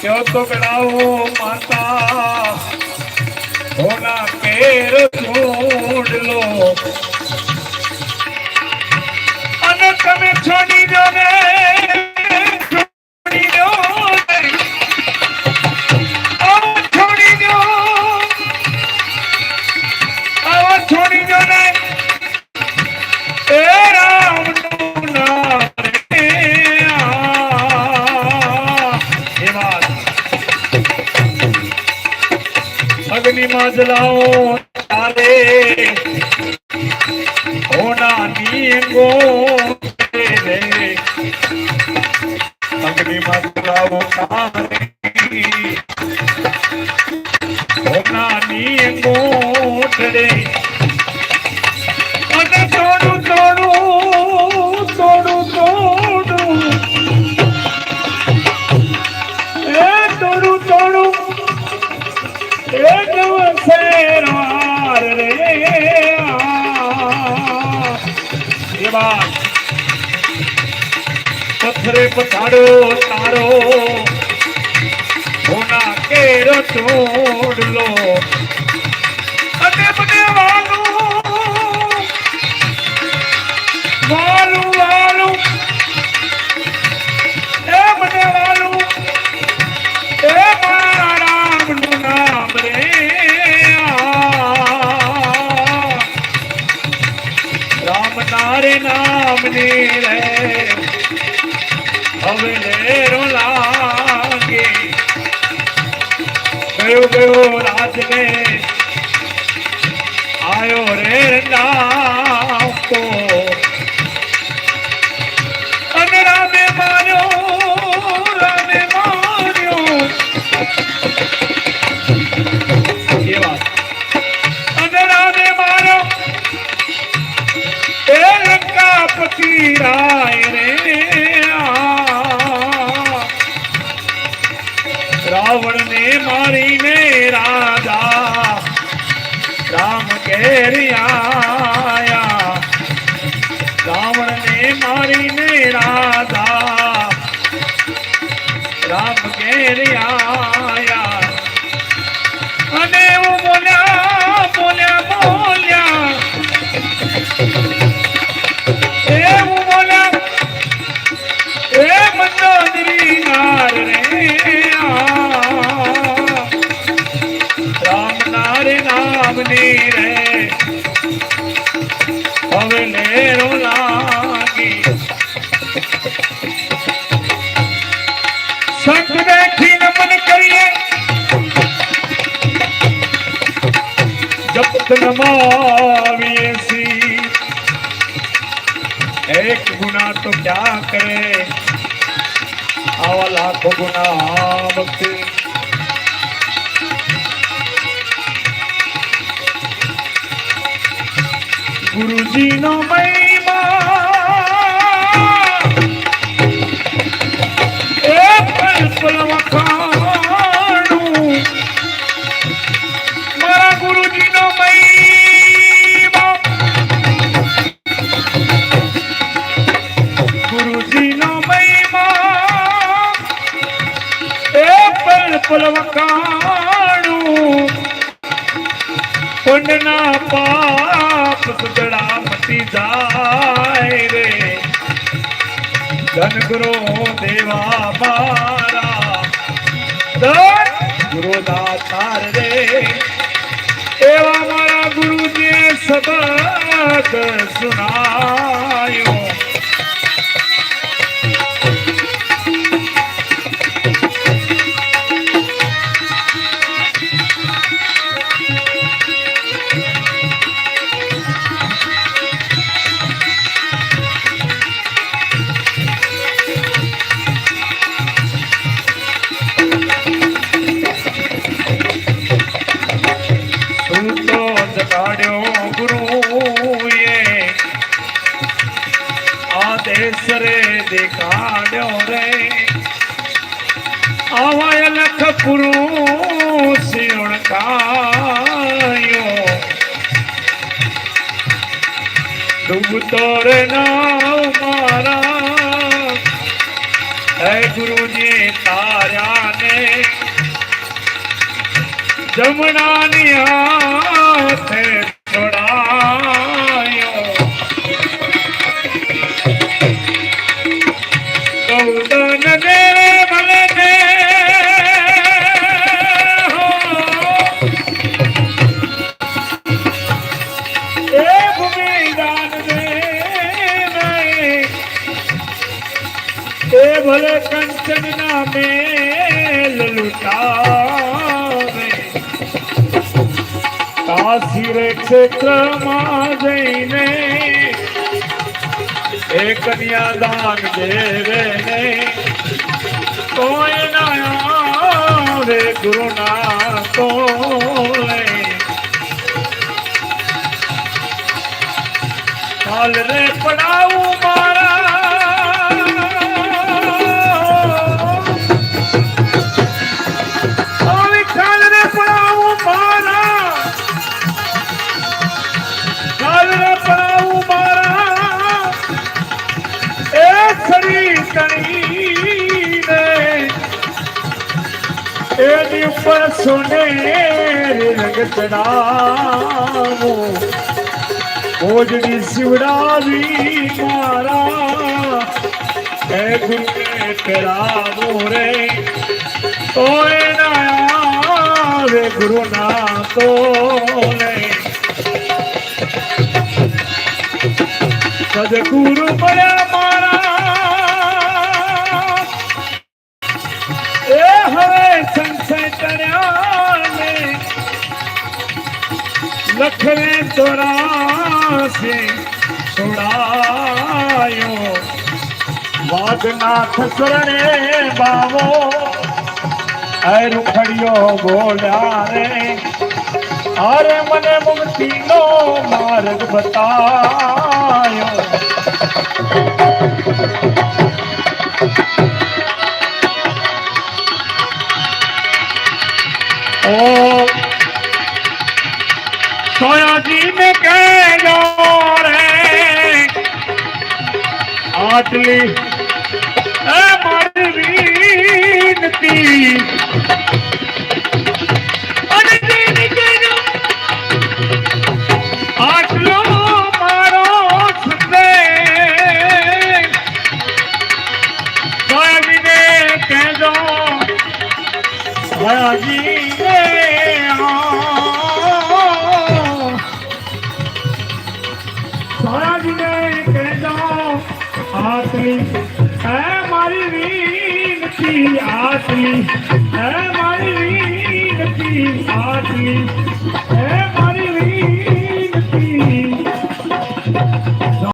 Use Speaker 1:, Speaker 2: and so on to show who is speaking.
Speaker 1: ક્યો તો ગડાવો માતા હોના કેર છોડ લો અને તમે છોડી અગ્નિમાં જલાઓ ચાલે હોના નીંગો રે અગ્નિમાં મજલાઓ ચાલે પથ્થરે પથાડો તારો. હોના કેરો તોડલો. અને મને વાલું ગયો ગયો રાત ને આયો રે નામ રાવણને મારીને રાધા રામ ઘેરી આયા. રાવણને મારીને રાધા રામ ઘેરી સંત બેઠી નમન કરીએ. જપત નમાવીએ સી એક ગુના તો ક્યાં કરે? આવા લાખો ગુના ભક્તિ. ગુરુજી નો પલ પલ વખાણું પુણ્યના પાપ સુજડા મટી જાય રે ધન ગુરુ દેવા મારા ધન ગુરુ દાતાર રે એવા મારા ગુરુજીએ સબક સુનાયો રે દેખાડ્યો રે. આવાય લખ પુરુષ ઓળખાયો તું તો રે નામ મારા. હે ગુરુજી તાર્યા ને જમણાની હાથે કાશી રે ક્ષેત્રમાં જઈને એ કન્યાદાન દેવે ને કોઈ ના રે ગુરુ ના તોલે. હાલ રે પડાવું એની ઉપર સોનેરી રંગ ચડાવું ભોજની શિવડાવી મારા. હે ગુરુને કરાવો રે. તો એના ગુરુ ના તો સદગુરુ મળ્યા લખવે ચોરાસી છોડાયો વાઘનાથ શરણે બાવો અરુખડિયો બોલ્યા રે. અરે મને મુક્તિનો માર્ગ બતાયો. આટલી મારી વિનતી. આટલી હે મારી વિનતી આટલી હે મારી વિનતી આટલી